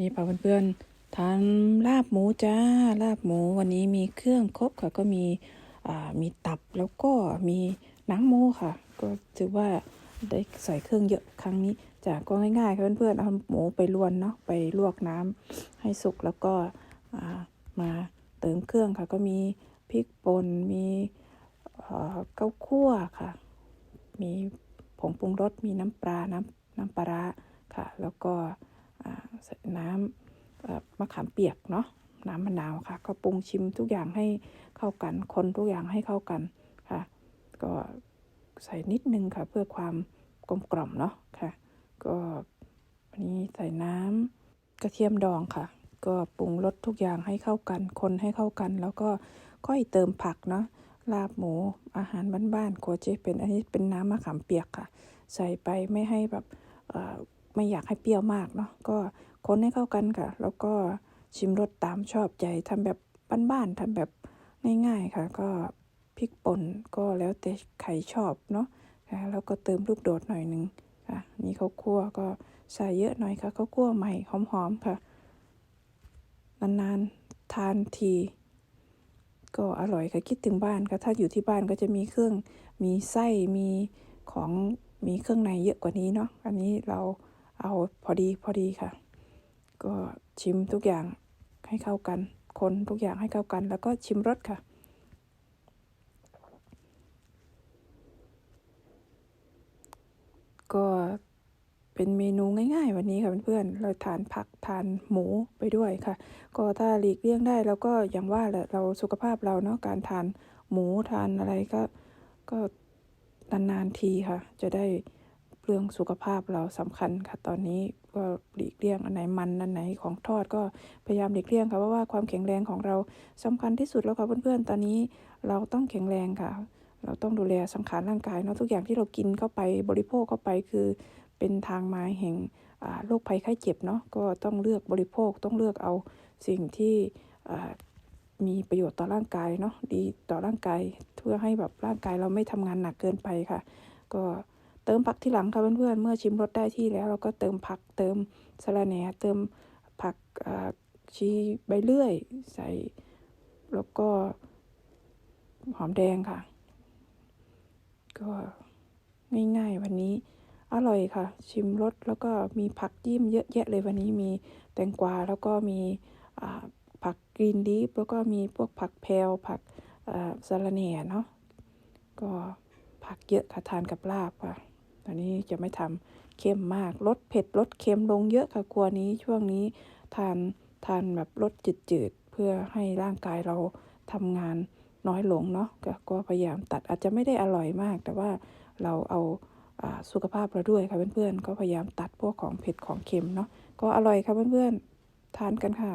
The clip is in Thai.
นี่ค่ะเพื่อนๆทานลาบหมูจ้าลาบหมูวันนี้มีเครื่องครบค่ะ ก็มีมีตับแล้วก็มีหนังหมูค่ะ ก็ถือว่าได้ใส่เครื่องเยอะครั้งนี้จากก็ง่ายๆค่ะเพื่อนๆเอาหมูไปลวนเนาะไปลวกน้ำให้สุกแล้วก็มาเติมเครื่องค่ะ ก็มีพริกป่นมีเก้าคั่วค่ะ มีผงปรุงรสมีน้ำปลาน้ำน้ำปลาร้าค่ะ แล้วก็ น้ำมะขามเปียกเนาะน้ำมะนาวค่ะ ก็ปรุงชิมทุกอย่างให้เข้ากันคนทุกอย่างให้เข้ากันค่ะ ก็ใส่นิดนึงค่ะ เพื่อความกลมกล่อมเนาะค่ะ ก็วันนี้ใส่น้ำกระเทียมดองค่ะ ก็ปรุงรสทุกอย่างให้เข้ากัน คนให้เข้ากัน แล้วก็ค่อยเติมผักเนาะลาบหมูอาหารบ้านๆโคเจเป็นอันนี้เป็นน้ำมะขามเปียกค่ะ ใส่ไปไม่ให้แบบ ไม่อยากให้เปรี้ยวมากเนาะก็คนให้เข้ากันค่ะ แล้วก็ชิมรสตามชอบใจทำแบบบ้านๆทำแบบง่ายๆค่ะ ก็พริกป่นก็แล้วแต่ใครชอบเนาะค่ะแล้วก็เติมลูกโดดหน่อยหนึ่งค่ะนี่ข้าวคั่วก็ใส่เยอะหน่อยค่ะข้าวคั่วใหม่หอมๆค่ะนานๆทานทีก็อร่อยค่ะคิดถึงบ้านค่ะถ้าอยู่ที่บ้านก็จะมีเครื่องมีไส้มีของมีเครื่องในเยอะกว่านี้เนาะอันนี้เรา เอาพอดีพอดีค่ะ ก็ชิมทุกอย่างให้เข้ากัน คนทุกอย่างให้เข้ากัน แล้วก็ชิมรสค่ะ ก็เป็นเมนูง่าย ๆ วันนี้ค่ะเพื่อนๆเราทานผักทานหมูไปด้วยค่ะ ก็ถ้าหลีกเลี่ยงได้แล้วก็อย่างว่าแหละเราสุขภาพเราเนาะการทานหมูทานอะไรก็ก็นานๆทีค่ะ จะได้ รื่องสุขภาพเราสำคัญค่ะ ตอนนี้ก็หลีกเลี่ยงอันไหนมันอันไหนของทอดก็พยายามหลีกเลี่ยงค่ะเพราะว่าความแข็งแรงของเราสำคัญที่สุดแล้วค่ะเพื่อนๆ ตอนนี้เราต้องแข็งแรงค่ะ เราต้องดูแลสังขารร่างกายเนาะทุกอย่างที่เรากินเข้าไปบริโภคเข้าไปคือเป็นทางมาแห่งโรคภัยไข้เจ็บเนาะก็ต้องเลือกบริโภคต้องเลือกเอาสิ่งที่มีประโยชน์ต่อร่างกายเนาะดีต่อร่างกายเพื่อให้แบบร่างกายเราไม่ทำงานหนักเกินไปค่ะ ก็ ติมผักที่หลังค่ะเพื่อนๆเมื่อชิมรสได้ที่แล้ว เราก็เติมผักเติมสะระแหน่เติมผักชีใบเลื่อย ใส่แล้วก็หอมแดงค่ะ ก็ง่ายๆวันนี้อร่อยค่ะ ชิมรสแล้วก็มีผักจิ้มเยอะแยะเลยวันนี้มีแตงกวาแล้วก็มีผักกรีนลีฟแล้วก็มีพวกผักแพลวผักอ่าสะระแหน่เนาะก็ผักเยอะค่ะทานกับลาบค่ะ ตอนนี้จะไม่ทำเค็มมากลดเผ็ดลดเค็มลงเยอะค่ะกลัวนี้ช่วงนี้ทานทานแบบลดจืดๆเพื่อให้ร่างกายเราทำงานน้อยลงเนาะก็พยายามตัดอาจจะไม่ได้อร่อยมาก แต่ว่าเราเอาอ่าสุขภาพเราด้วยค่ะเพื่อนๆก็พยายามตัดพวกของเผ็ดของเค็มเนาะก็อร่อยค่ะเพื่อนๆทานกันค่ะ